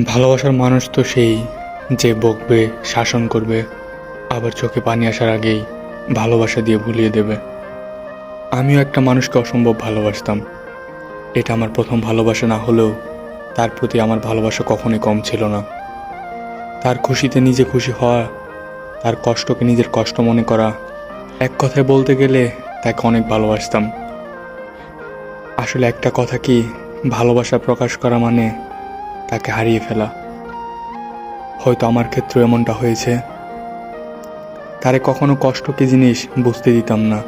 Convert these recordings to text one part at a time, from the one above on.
ভালোবাসার মানুষ তো সেই যে বকবে, শাসন করবে, আবার চোখে পানি আসার আগেই ভালোবাসা দিয়ে ভুলিয়ে দেবে। আমিও একটা মানুষকে অসম্ভব ভালোবাসতাম। এটা আমার প্রথম ভালোবাসা না হলেও তার প্রতি আমার ভালোবাসা কখনোই কম ছিল না। তার খুশিতে নিজে খুশি হওয়া, তার কষ্টকে নিজের কষ্ট মনে করা, এক কথায় বলতে গেলে তাকে অনেক ভালোবাসতাম। আসলে একটা কথা কি, ভালোবাসা প্রকাশ করা মানে তাকে হারিয়ে ফেলা। হয়তো আমার ক্ষেত্রে এমনটা হয়েছে। তারে কখনো কষ্ট কি জিনিস বুঝতে দিতাম না।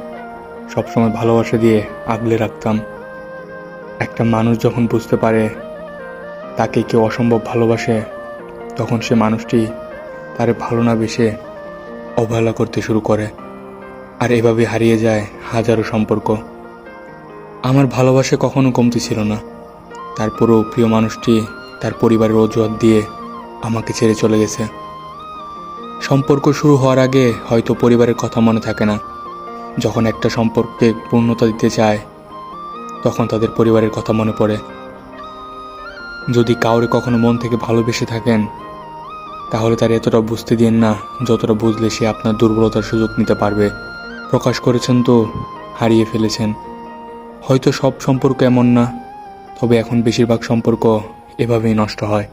সবসময় ভালোবাসা দিয়ে আগলে রাখতাম। একটা মানুষ যখন বুঝতে পারে তাকে কেউ অসম্ভব ভালোবাসে, তখন সে মানুষটি তারে ভালো না বেসে অবহেলা করতে শুরু করে। আর এভাবে হারিয়ে যায় হাজারো সম্পর্ক। আমার ভালোবাসা কখনো কমতি ছিল না। তারপরেও প্রিয় মানুষটি তার পরিবারের অজুহাত দিয়ে আমাকে ছেড়ে চলে গেছে। সম্পর্ক শুরু হওয়ার আগে হয়তো পরিবারের কথা মনে থাকে না। যখন একটা সম্পর্কে পূর্ণতা দিতে চায়, তখন তাদের পরিবারের কথা মনে পড়ে। যদি কাউরে কখনো মন থেকে ভালোবেসে থাকেন, তাহলে তার এতটা বুঝতে দিন না, যতটা বুঝলে সে আপনার দুর্বলতার সুযোগ নিতে পারবে। প্রকাশ করেছেন তো, হারিয়ে ফেলেছেন। হয়তো সব সম্পর্ক এমন না, তবে এখন বেশিরভাগ সম্পর্ক এভাবেই নষ্ট হয়।